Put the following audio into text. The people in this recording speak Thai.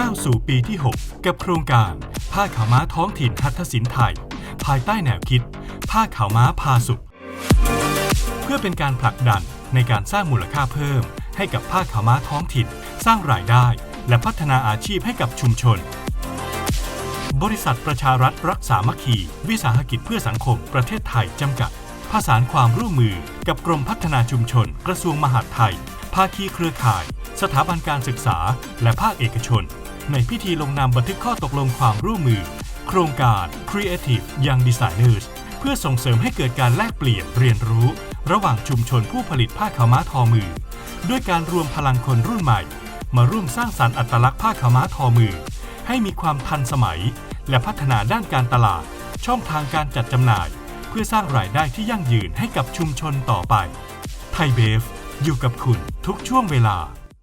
ก้าวสู่ปีที่ 6 กับโครงการ ผ้าขาวม้าท้องถิ่นหัตถศิลป์ไทย ภายใต้แนวคิด ผ้าขาวม้าพาสุข เพื่อเป็นการผลักดันในการสร้างมูลค่าเพิ่ม ให้กับผ้าขาวม้าท้องถิ่น สร้างรายได้ และพัฒนาอาชีพให้กับชุมชน บริษัทประชารัฐรักษามัคคี วิสาหกิจเพื่อสังคมประเทศไทยจำกัดผสานความร่วมมือกับกรมพัฒนาชุมชน กระทรวงมหาดไทย ภาคีเครือข่าย สถาบันการศึกษา และภาคเอกชน ในพิธีลงนามบันทึกข้อตกลงความร่วมมือ โครงการ Creative Young Designers เพื่อส่งเสริมให้เกิดการแลกเปลี่ยนเรียนรู้ ระหว่างชุมชนผู้ผลิตผ้าขาวม้าทอมือ ด้วยการรวมพลังคนรุ่นใหม่ มาร่วมสร้างสรรค์อัตลักษณ์ผ้าขาวม้าทอมือ ให้มีความทันสมัย และพัฒนาด้านการตลาด ช่องทางการจัดจำหน่าย เพื่อสร้างรายได้ที่ยั่งยืนให้กับชุมชนต่อไปไทยเบฟอยู่กับคุณทุกช่วงเวลา